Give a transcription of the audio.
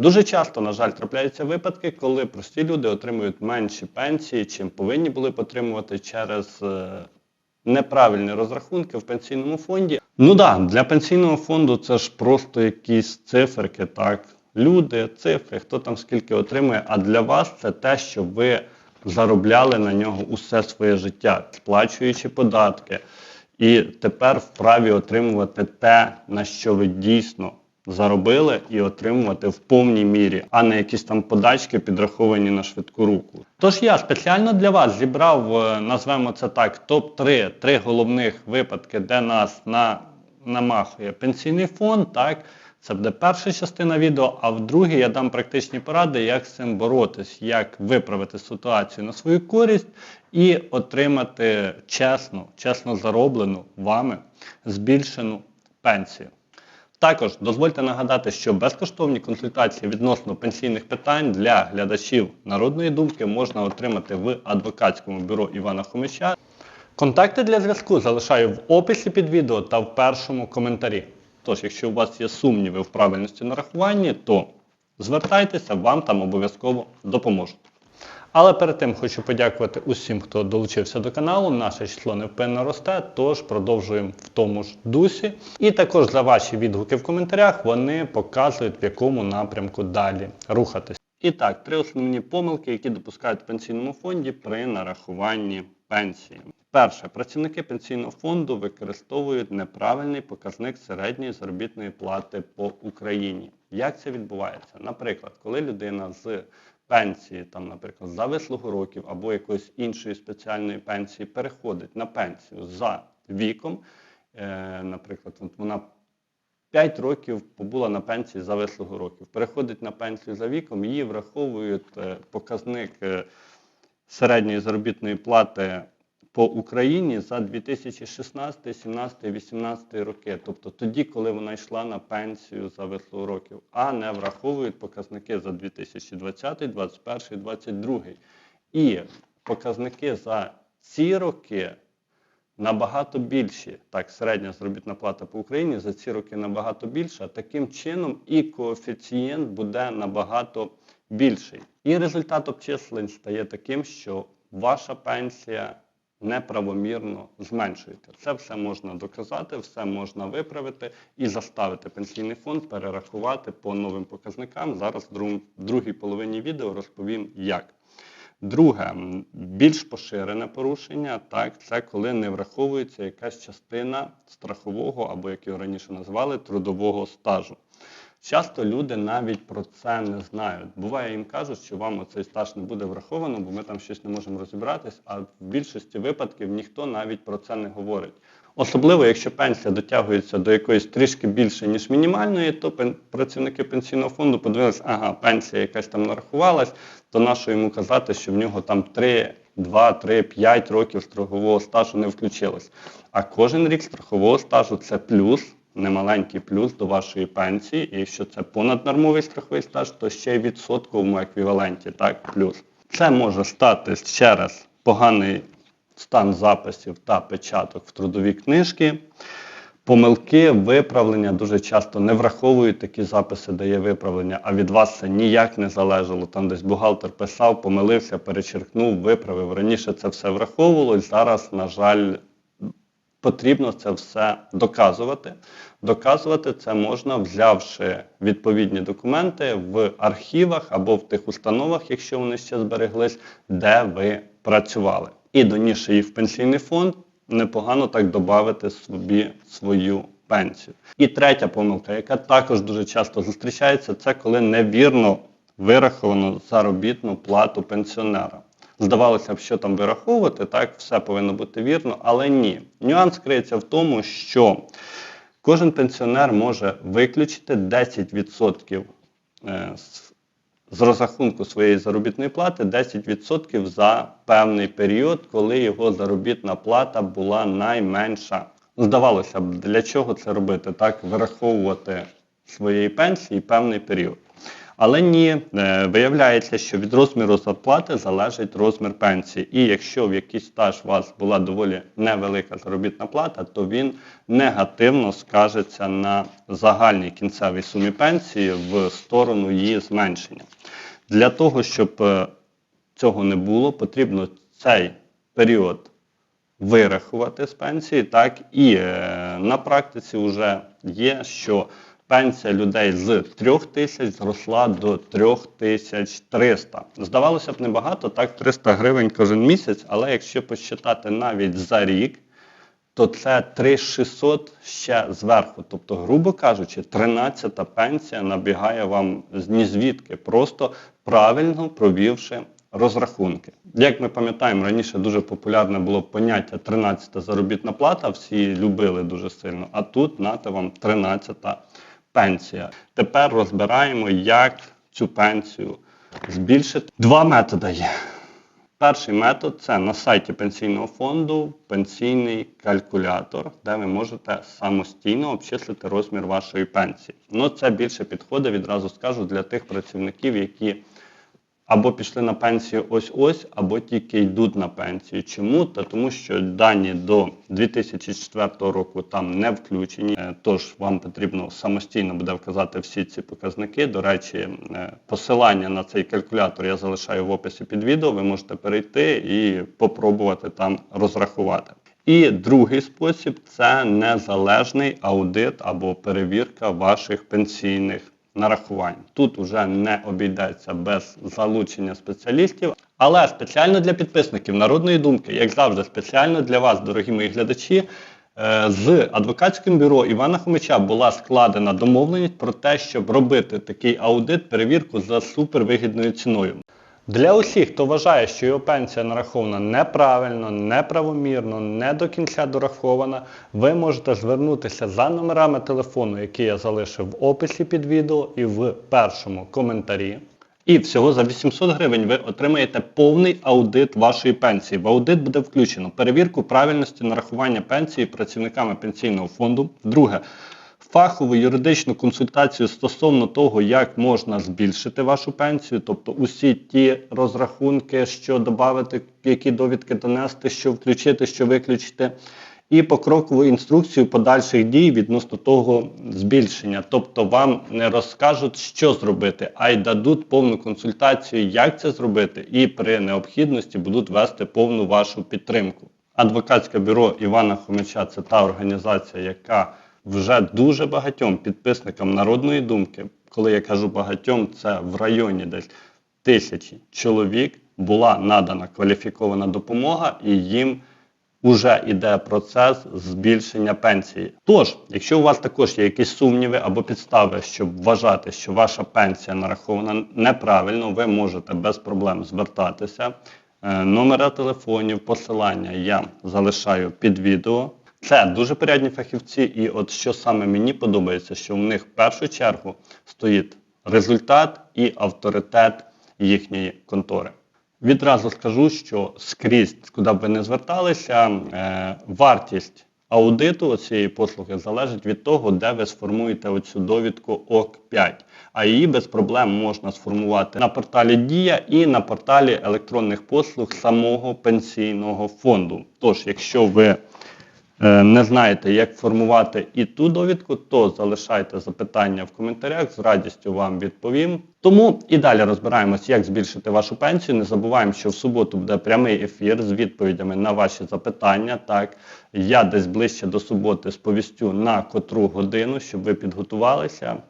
Дуже часто, на жаль, трапляються випадки, коли прості люди отримують менші пенсії, чим повинні були б отримувати через е, неправильні розрахунки в пенсійному фонді. Ну да, для пенсійного фонду це ж просто якісь циферки, так. Люди, цифри, хто там скільки отримує, а для вас це те, що ви заробляли на нього усе своє життя, сплачуючи податки. І тепер вправі отримувати те, на що ви дійсно заробили, і отримувати в повній мірі, а не якісь там подачки, підраховані на швидку руку. Тож я спеціально для вас зібрав, е, назвемо це так, топ-3 три головних випадки, де нас на, намахує пенсійний фонд. так, це буде перша частина відео, а в другій я дам практичні поради, як з цим боротись, як виправити ситуацію на свою користь і отримати чесну, чесно зароблену вами збільшену пенсію. Також дозвольте нагадати, що безкоштовні консультації відносно пенсійних питань для глядачів народної думки можна отримати в адвокатському бюро Івана Хомича. Контакти для зв'язку залишаю в описі під відео та в першому коментарі. Тож, якщо у вас є сумніви в правильності нарахування, то звертайтеся, вам там обов'язково допоможуть. Але перед тим хочу подякувати усім, хто долучився до каналу. Наше число невпинно росте, тож продовжуємо в тому ж дусі. І також за ваші відгуки в коментарях вони показують, в якому напрямку далі рухатись. І так, три основні помилки, які допускають в пенсійному фонді при нарахуванні пенсії. Перше, працівники пенсійного фонду використовують неправильний показник середньої заробітної плати по Україні. Як це відбувається? Наприклад, коли людина з пенсії, там, наприклад, за вислугу років або якоїсь іншої спеціальної пенсії переходить на пенсію за віком, е, наприклад, от вона 5 років побула на пенсії за вислугу років, переходить на пенсію за віком, її враховують е, показник е, середньої заробітної плати по Україні за 2016, 17, 18 роки, тобто тоді, коли вона йшла на пенсію за вислугу років, а не враховують показники за 2020, 2021, 2022. І показники за ці роки набагато більші. Так, середня заробітна плата по Україні за ці роки набагато більша. Таким чином і коефіцієнт буде набагато більший. І результат обчислень стає таким, що ваша пенсія неправомірно зменшується. Це все можна доказати, все можна виправити і заставити пенсійний фонд перерахувати по новим показникам. Зараз в другій половині відео розповім як. Друге, більш поширене порушення, так, це коли не враховується якась частина страхового або, як його раніше назвали, трудового стажу. Часто люди навіть про це не знають. Буває, їм кажуть, що вам оцей стаж не буде враховано, бо ми там щось не можемо розібратись, а в більшості випадків ніхто навіть про це не говорить. Особливо, якщо пенсія дотягується до якоїсь трішки більше, ніж мінімальної, то працівники пенсійного фонду подивилися, ага, пенсія якась там нарахувалась, то нащо йому казати, що в нього там 3, 2, 3, 5 років страхового стажу не включилось. А кожен рік страхового стажу це плюс немаленький плюс до вашої пенсії, і якщо це понаднормовий страховий стаж, то ще й відсотковому еквіваленті, так, плюс. Це може стати через поганий стан записів та печаток в трудові книжки. Помилки, виправлення дуже часто не враховують такі записи, де є виправлення, а від вас це ніяк не залежало. Там десь бухгалтер писав, помилився, перечеркнув, виправив. Раніше це все враховувалось, зараз, на жаль, потрібно це все доказувати. Доказувати це можна, взявши відповідні документи в архівах або в тих установах, якщо вони ще збереглись, де ви працювали. І доніше їх в пенсійний фонд непогано так додати собі свою пенсію. І третя помилка, яка також дуже часто зустрічається, це коли невірно вираховано заробітну плату пенсіонера. Здавалося б, що там вираховувати, так, все повинно бути вірно, але ні. Нюанс криється в тому, що кожен пенсіонер може виключити 10% е, з розрахунку своєї заробітної плати 10% за певний період, коли його заробітна плата була найменша. Здавалося б, для чого це робити? Так, вираховувати своєї пенсії певний період. Але ні, е, виявляється, що від розміру зарплати залежить розмір пенсії. І якщо в якийсь стаж у вас була доволі невелика заробітна плата, то він негативно скажеться на загальній кінцевій сумі пенсії в сторону її зменшення. Для того, щоб е, цього не було, потрібно цей період вирахувати з пенсії, так і е, на практиці вже є, що пенсія людей з 3 тисяч зросла до 3300. Здавалося б, небагато, так 300 гривень кожен місяць, але якщо посчитати навіть за рік, то це 3600 ще зверху. Тобто, грубо кажучи, 13-та пенсія набігає вам з нізвідки, просто правильно провівши розрахунки. Як ми пам'ятаємо, раніше дуже популярне було поняття 13-та заробітна плата, всі любили дуже сильно, а тут нате вам 13-та пенсія. Тепер розбираємо, як цю пенсію збільшити. Два методи є. Перший метод це на сайті пенсійного фонду пенсійний калькулятор, де ви можете самостійно обчислити розмір вашої пенсії. Ну, це більше підходить, відразу скажу, для тих працівників, які або пішли на пенсію ось-ось, або тільки йдуть на пенсію. Чому? Та тому що дані до 2004 року там не включені, е, тож вам потрібно самостійно буде вказати всі ці показники. До речі, е, посилання на цей калькулятор я залишаю в описі під відео. Ви можете перейти і попробувати там розрахувати. І другий спосіб це незалежний аудит або перевірка ваших пенсійних нарахувань. Тут вже не обійдеться без залучення спеціалістів. Але спеціально для підписників народної думки, як завжди, спеціально для вас, дорогі мої глядачі, е, з адвокатським бюро Івана Хомича була складена домовленість про те, щоб робити такий аудит, перевірку за супервигідною ціною. Для усіх, хто вважає, що його пенсія нарахована неправильно, неправомірно, не до кінця дорахована, ви можете звернутися за номерами телефону, які я залишив в описі під відео і в першому коментарі. І всього за 800 гривень ви отримаєте повний аудит вашої пенсії. В аудит буде включено перевірку правильності нарахування пенсії працівниками пенсійного фонду. Друге, фахову юридичну консультацію стосовно того, як можна збільшити вашу пенсію, тобто усі ті розрахунки, що додати, які довідки донести, що включити, що виключити. І покрокову інструкцію подальших дій відносно того збільшення. Тобто вам не розкажуть, що зробити, а й дадуть повну консультацію, як це зробити, і при необхідності будуть вести повну вашу підтримку. Адвокатське бюро Івана Хомича це та організація, яка вже дуже багатьом підписникам народної думки, коли я кажу багатьом, це в районі десь тисячі чоловік була надана кваліфікована допомога і їм уже йде процес збільшення пенсії. Тож, якщо у вас також є якісь сумніви або підстави, щоб вважати, що ваша пенсія нарахована неправильно, ви можете без проблем звертатися. Е, Номера телефонів, посилання я залишаю під відео. Це дуже порядні фахівці, і от що саме мені подобається, що в них в першу чергу стоїть результат і авторитет їхньої контори. Відразу скажу, що скрізь, куди б ви не зверталися, е, вартість аудиту цієї послуги залежить від того, де ви сформуєте оцю довідку ОК5. А її без проблем можна сформувати на порталі Дія і на порталі електронних послуг самого пенсійного фонду. Тож, якщо ви не знаєте, як формувати і ту довідку, то залишайте запитання в коментарях, з радістю вам відповім. Тому і далі розбираємось, як збільшити вашу пенсію. Не забуваємо, що в суботу буде прямий ефір з відповідями на ваші запитання. Так, я десь ближче до суботи сповістю на котру годину, щоб ви підготувалися.